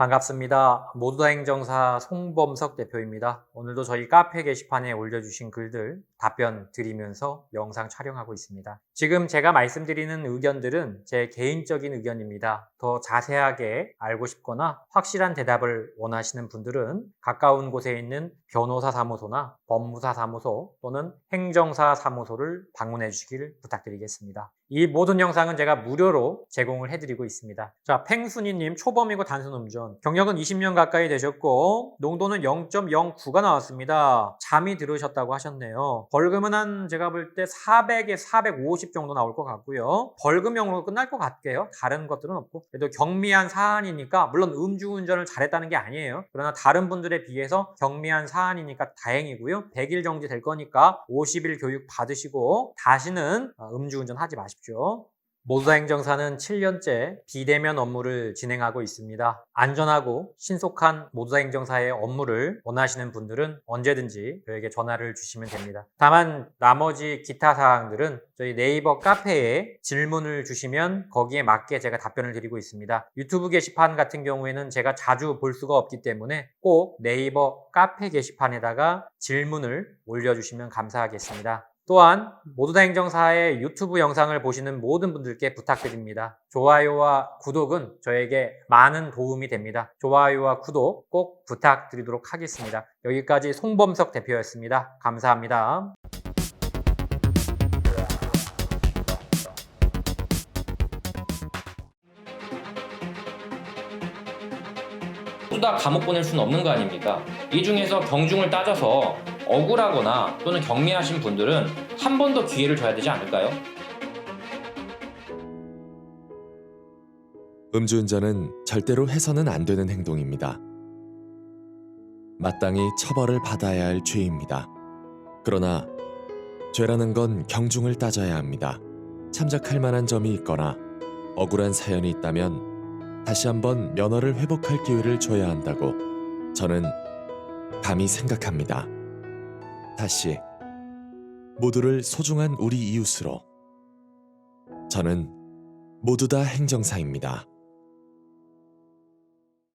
반갑습니다. 모두다 행정사 송범석 대표입니다. 오늘도 저희 카페 게시판에 올려주신 글들 답변 드리면서 영상 촬영하고 있습니다. 지금 제가 말씀드리는 의견들은 제 개인적인 의견입니다. 더 자세하게 알고 싶거나 확실한 대답을 원하시는 분들은 가까운 곳에 있는 변호사 사무소나 법무사 사무소 또는 행정사 사무소를 방문해 주시길 부탁드리겠습니다. 이 모든 영상은 제가 무료로 제공을 해드리고 있습니다. 자, 팽순이님 초범이고 단순 음전. 경력은 20년 가까이 되셨고, 농도는 0.09가 나왔습니다. 잠이 들으셨다고 하셨네요. 벌금은 한, 제가 볼 때 400에 450 정도 나올 것 같고요. 벌금형으로 끝날 것 같게요. 다른 것들은 없고. 그래도 경미한 사안이니까, 물론 음주운전을 잘했다는 게 아니에요. 그러나 다른 분들에 비해서 경미한 사안이니까 다행이고요. 100일 정지 될 거니까 50일 교육 받으시고, 다시는 어, 음주운전 하지 마십시오. 모두다 행정사는 7년째 비대면 업무를 진행하고 있습니다. 안전하고 신속한 모두다 행정사의 업무를 원하시는 분들은 언제든지 저에게 전화를 주시면 됩니다. 다만 나머지 기타 사항들은 저희 네이버 카페에 질문을 주시면 거기에 맞게 제가 답변을 드리고 있습니다. 유튜브 게시판 같은 경우에는 제가 자주 볼 수가 없기 때문에 꼭 네이버 카페 게시판에다가 질문을 올려주시면 감사하겠습니다. 또한 모두다 행정사의 유튜브 영상을 보시는 모든 분들께 부탁드립니다. 좋아요와 구독은 저에게 많은 도움이 됩니다. 좋아요와 구독 꼭 부탁드리도록 하겠습니다. 여기까지 송범석 대표였습니다. 감사합니다. 모두 다 감옥 보낼 수는 없는 거 아닙니까? 이 중에서 경중을 따져서 억울하거나 또는 경미하신 분들은 한 번 더 기회를 줘야 되지 않을까요? 음주운전은 절대로 해서는 안 되는 행동입니다. 마땅히 처벌을 받아야 할 죄입니다. 그러나 죄라는 건 경중을 따져야 합니다. 참작할 만한 점이 있거나 억울한 사연이 있다면 다시 한번 면허를 회복할 기회를 줘야 한다고 저는 감히 생각합니다. 다시 모두를 소중한 우리 이웃으로 저는 모두 다 행정사입니다.